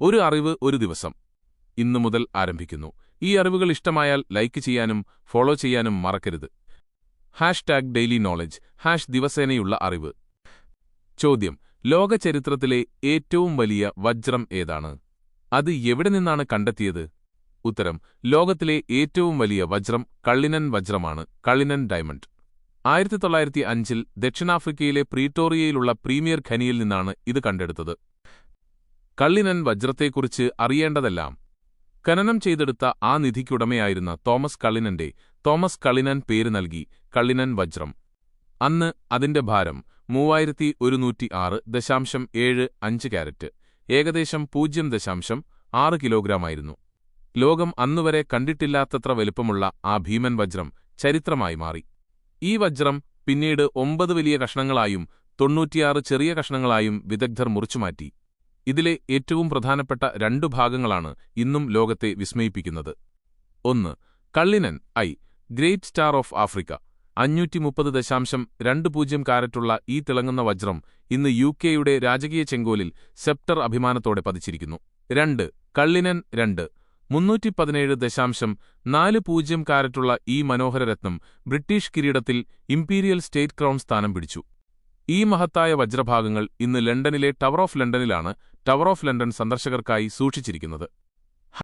ഒരു അറിവ് ഒരു ദിവസം. ഇന്നു മുതൽ ആരംഭിക്കുന്നു. ഈ അറിവുകൾ ഇഷ്ടമായാൽ ലൈക്ക് ചെയ്യാനും ഫോളോ ചെയ്യാനും മറക്കരുത്. Hash tag daily knowledge hash ദിവസേനയുള്ള അറിവ്. ചോദ്യം ലോക ചരിത്രത്തിലെ ഏറ്റവും വലിയ വജ്രം ഏതാണ്? അത് എവിടെ നിന്നാണ് കണ്ടെത്തിയത്? ഉത്തരം ലോകത്തിലെ ഏറ്റവും വലിയ വജ്രം കള്ളിനൻ വജ്രമാണ് കള്ളിനൻ ഡയമണ്ട്. ആയിരത്തി തൊള്ളായിരത്തി അഞ്ചിൽ ദക്ഷിണാഫ്രിക്കയിലെ പ്രീറ്റോറിയയിലുള്ള പ്രീമിയർ ഖനിയിൽ നിന്നാണ് ഇത് കണ്ടെടുത്തത്. കള്ളിനൻ വജ്രത്തെക്കുറിച്ച് അറിയേണ്ടതെല്ലാം. ഖനനം ചെയ്തെടുത്ത ആ നിധിക്കുടമയായിരുന്ന തോമസ് കള്ളിനന്റെ തോമസ് കള്ളിനൻ പേര് നൽകി കള്ളിനൻ വജ്രം. അന്ന് അതിന്റെ ഭാരം മൂവായിരത്തി ഒരുന്നൂറ്റി ആറ് ദശാംശം ഏഴ് അഞ്ച് ക്യാരറ്റ് ഏകദേശം പൂജ്യം ദശാംശം ആറ് കിലോഗ്രാമായിരുന്നു. ലോകം അന്നുവരെ കണ്ടിട്ടില്ലാത്തത്ര വലുപ്പമുള്ള ആ ഭീമൻ വജ്രം ചരിത്രമായി മാറി. ഈ വജ്രം പിന്നീട് ഒമ്പത് വലിയ കഷ്ണങ്ങളായും തൊണ്ണൂറ്റിയാറ് ചെറിയ കഷ്ണങ്ങളായും വിദഗ്ധർ മുറിച്ചുമാറ്റി. ഇതിലെ ഏറ്റവും പ്രധാനപ്പെട്ട രണ്ടു ഭാഗങ്ങളാണ് ഇന്നും ലോകത്തെ വിസ്മയിപ്പിക്കുന്നത്. ഒന്ന് Cullinan I Great Star of Africa. അഞ്ഞൂറ്റി മുപ്പത് ദശാംശം രണ്ട് പൂജ്യം കാരറ്റുള്ള ഈ തിളങ്ങുന്ന വജ്രം ഇന്ന് യു കെയുടെ രാജകീയ ചെങ്കോലിൽ സെപ്റ്റർ അഭിമാനത്തോടെ പതിച്ചിരിക്കുന്നു. രണ്ട് കള്ളിനൻ രണ്ട്. മുന്നൂറ്റി പതിനേഴ് ദശാംശം നാല് പൂജ്യം കാരറ്റുള്ള ഈ മനോഹര രത്നം ബ്രിട്ടീഷ് കിരീടത്തിൽ ഇംപീരിയൽ സ്റ്റേറ്റ് ക്രൗൺ സ്ഥാനം പിടിച്ചു. ഈ മഹത്തായ വജ്രഭാഗങ്ങൾ ഇന്ന് ലണ്ടനിലെ ടവർ ഓഫ് ലണ്ടനിലാണ് ടവർ ഓഫ് ലണ്ടൻ സന്ദർശകർക്കായി സൂക്ഷിച്ചിരിക്കുന്നത്